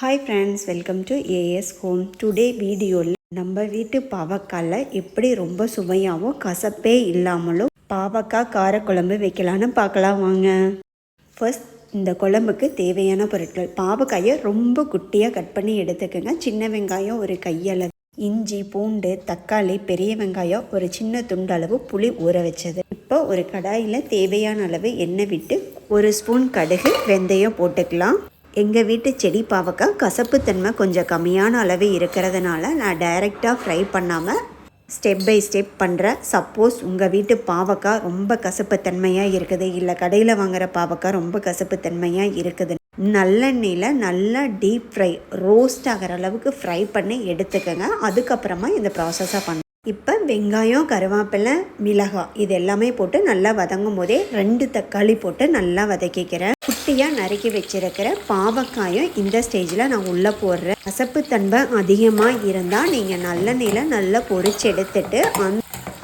Hi friends welcome to A S home today வீடியோவில் நம்ம வீட்டு பாவக்காயில் எப்படி ரொம்ப சுவையாகவும் கசப்பே இல்லாமலும் பாவக்காய் காரக்குழம்பு வைக்கலான்னு பார்க்கலாம் வாங்க. ஃபர்ஸ்ட் இந்த குழம்புக்கு தேவையான பொருட்கள். பாவக்காயை ரொம்ப குட்டியாக கட் பண்ணி எடுத்துக்கோங்க. சின்ன வெங்காயம் ஒரு கையளவு இஞ்சி பூண்டு தக்காளி பெரிய வெங்காயம் ஒரு சின்ன துண்டு அளவு புளி ஊற வச்சது. இப்போ ஒரு கடாயில் தேவையான அளவு எண்ணெய் விட்டு ஒரு ஸ்பூன் கடுகு வெந்தயம் போட்டுக்கலாம். எங்கள் வீட்டு செடி பாவக்காய் கசப்புத்தன்மை கொஞ்சம் கம்மியான அளவு இருக்கிறதுனால நான் டைரெக்டாக ஃப்ரை பண்ணாமல் ஸ்டெப் பை ஸ்டெப் பண்ணுறேன் சப்போஸ் உங்கள் வீட்டு பாவக்காய் ரொம்ப கசப்புத்தன்மையாக இருக்குது. இல்லை கடையில் வாங்குகிற பாவக்காய் ரொம்ப கசப்புத்தன்மையாக இருக்குது. நல்லெண்ணெயில் நல்லா டீப் ஃப்ரை ரோஸ்ட் ஆகிற அளவுக்கு ஃப்ரை பண்ணி எடுத்துக்கோங்க. அதுக்கப்புறமா இந்த ப்ராசஸாக பண்ண. இப்போ வெங்காயம் கருவேப்பிலை மிளகாய் இது எல்லாமே போட்டு நல்லா வதங்கும் போதே ரெண்டு தக்காளி போட்டு நல்லா வதக்கிக்கிறேன். குட்டியாக நறுக்கி வச்சிருக்கிற பாவக்காயும் இந்த ஸ்டேஜில் நான் உள்ளே போடுறேன். கசப்புத்தன்மை அதிகமாக இருந்தால் நீங்கள் நல்லெண்ணெயில் நல்லா பொறிச்சு எடுத்துட்டு அந்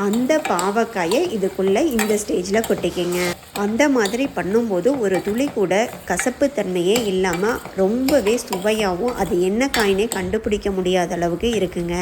அந்த பாவக்காயை இதுக்குள்ளே இந்த ஸ்டேஜில் கொட்டிக்கிங்க. அந்த மாதிரி பண்ணும்போது ஒரு துளி கூட கசப்பு தன்மையே இல்லாமல் ரொம்பவே சுவையாகவும் அது என்ன காயினே கண்டுபிடிக்க முடியாத அளவுக்கு இருக்குங்க.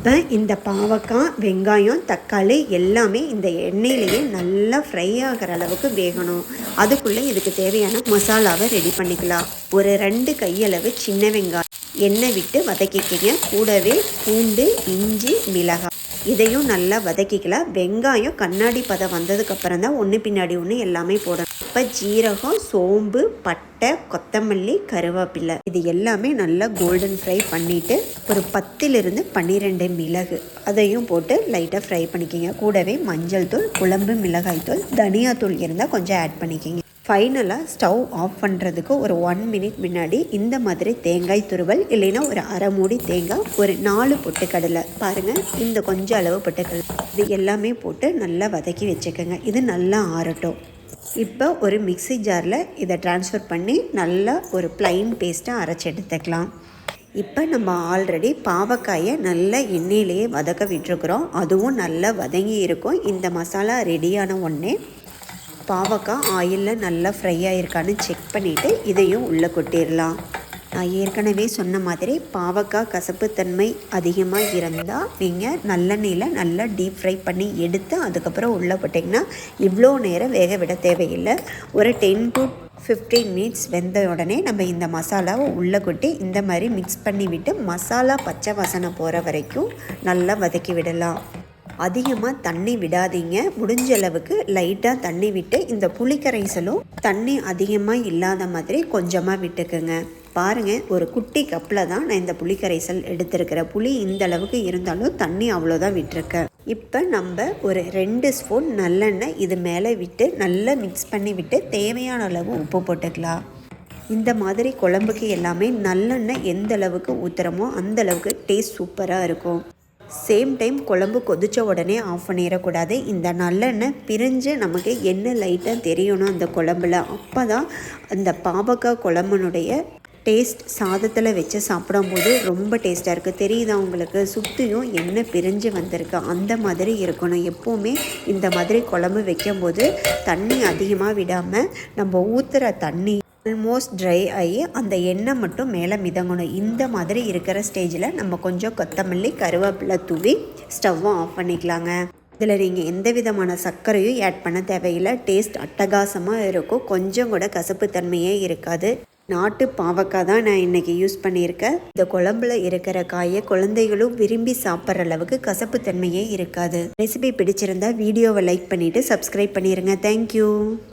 இப்போ இந்த பாவக்காய் வெங்காயம் தக்காளி எல்லாமே இந்த எண்ணெயிலேயே நல்லா ஃப்ரை ஆகிற அளவுக்கு வேகணும். அதுக்குள்ளே இதுக்கு தேவையான மசாலாவை ரெடி பண்ணிக்கலாம். ஒரு ரெண்டு கையளவு சின்ன வெங்காயம். எண்ணெய் விட்டு வதக்கிக்கிங்க. கூடவே பூண்டு இஞ்சி மிளகாய். இதையும் நல்லா வதக்கிக்கலாம். வெங்காயம் கண்ணாடி பதம் வந்ததுக்கப்புறம் தான் ஒன்று பின்னாடி ஒன்று எல்லாமே போடணும். இப்போ ஜீரகம் சோம்பு பட்டை கொத்தமல்லி கருவேப்பிலை. இது எல்லாமே நல்லா கோல்டன் ஃப்ரை பண்ணிவிட்டு ஒரு பத்திலிருந்து பன்னிரெண்டு மிளகு. அதையும் போட்டு லைட்டாக ஃப்ரை பண்ணிக்கிங்க. கூடவே மஞ்சள் தூள் குழம்பு மிளகாய் தூள் தனியாத்தூள் இருந்தால் கொஞ்சம் ஆட் பண்ணிக்கிங்க. ஃபைனலாக ஸ்டவ் ஆஃப் பண்ணுறதுக்கு ஒரு ஒன் மினிட் முன்னாடி இந்த மாதிரி தேங்காய் துருவல் இல்லைன்னா ஒரு அரை மூடி தேங்காய் ஒரு நாலு பொட்டுக்கடலை. பாருங்கள் இந்த கொஞ்சம் அளவு பொட்டுக்கடலை. இது எல்லாமே போட்டு நல்லா வதக்கி வச்சுக்கோங்க. இது நல்லா ஆறட்டும். இப்போ ஒரு மிக்சி ஜாரில் இதை ட்ரான்ஸ்ஃபர் பண்ணி நல்லா ஒரு ப்ளைன் பேஸ்ட்டாக அரைச்சி எடுத்துக்கலாம். இப்போ நம்ம ஆல்ரெடி பாவக்காயை நல்ல எண்ணெயிலேயே வதக்க விட்டுருக்குறோம். அதுவும் நல்லா வதங்கி இருக்கும். இந்த மசாலா ரெடியான உடனே பாவக்காய் ஆயிலில் நல்லா ஃப்ரை ஆகிருக்கான்னு செக் பண்ணிவிட்டு இதையும் உள்ளே கொட்டிடலாம். நான் ஏற்கனவே சொன்ன மாதிரி பாவக்காய் கசப்புத்தன்மை அதிகமாக இருந்தால் நீங்கள் நல்லெண்ணெயில் நல்லா டீப் ஃப்ரை பண்ணி எடுத்து அதுக்கப்புறம் உள்ளே போட்டிங்கன்னா இவ்வளோ நேரம் வேக விட தேவையில்லை. ஒரு டென் டு ஃபிஃப்டீன் மினிட்ஸ் வெந்த உடனே நம்ம இந்த மசாலாவை உள்ளே கொட்டி இந்த மாதிரி மிக்ஸ் பண்ணி விட்டு மசாலா பச்சை வாசனை போகிற வரைக்கும் நல்லா வதக்கி விடலாம். அதிகமாக தண்ணி விடாதீங்க. முடிஞ்ச அளவுக்கு லைட்டாக தண்ணி விட்டு இந்த புளிக்கரைசலும் தண்ணி அதிகமாக இல்லாத மாதிரி கொஞ்சமாக விட்டுக்குங்க. பாருங்கள் ஒரு குட்டி கப்பில் தான் நான் இந்த புளிக்கரைசல் எடுத்திருக்கிறேன். புளி இந்த அளவுக்கு இருந்தாலும் தண்ணி அவ்வளோதான் விட்டுருக்கேன் இப்போ நம்ம ஒரு ரெண்டு ஸ்பூன் நல்லெண்ணெய் இது மேலே விட்டு நல்லா மிக்ஸ் பண்ணி விட்டு தேவையான அளவு உப்பு போட்டுக்கலாம். இந்த மாதிரி குழம்புக்கு எல்லாமே நல்லெண்ணெய் எந்த அளவுக்கு ஊற்றுறமோ அந்த அளவுக்கு டேஸ்ட் சூப்பராக இருக்கும். சேம் டைம் குழம்பு கொதித்த உடனே ஆஃப் பண்ணிடக்கூடாது. இந்த நல்லெண்ணெய் பிரிஞ்சு நமக்கு என்ன லைட்டாக தெரியணும் அந்த குழம்புல? அப்போ தான் அந்த பாவக்காய் குழம்புனுடைய டேஸ்ட் சாதத்தில் வச்சு சாப்பிடும்போது ரொம்ப டேஸ்ட்டாக இருக்குது தெரியுதா உங்களுக்கு? சுற்றியும் எண்ணெய் பிரிஞ்சு வந்திருக்கு. அந்த மாதிரி இருக்கணும். எப்போவுமே இந்த மாதிரி குழம்பு வைக்கும்போது தண்ணி அதிகமாக விடாமல் நம்ம ஊற்றுற தண்ணி ஆல்மோஸ்ட் ட்ரை ஆகி அந்த எண்ணெய் மட்டும் மேலே மிதங்கணும். இந்த மாதிரி இருக்கிற ஸ்டேஜில் நம்ம கொஞ்சம் கொத்தமல்லி கருவேப்பிலை தூவி ஸ்டவ்வும் ஆஃப் பண்ணிக்கலாங்க. இதில் நீங்கள் எந்த விதமான சர்க்கரையும் ஆட் பண்ண தேவையில்லை. டேஸ்ட் அட்டகாசமாக இருக்கும். கொஞ்சம் கூட கசப்பு தன்மையே இருக்காது. நாட்டு பாவக்காய் தான் நான் இன்றைக்கி யூஸ் பண்ணியிருக்கேன். இந்த குழம்புல இருக்கிற காயை குழந்தைகளும் விரும்பி சாப்பிட்ற அளவுக்கு கசப்பு தன்மையே இருக்காது. ரெசிபி பிடிச்சிருந்தா வீடியோவை லைக் பண்ணிவிட்டு சப்ஸ்கிரைப் பண்ணிடுங்க தேங்க்யூ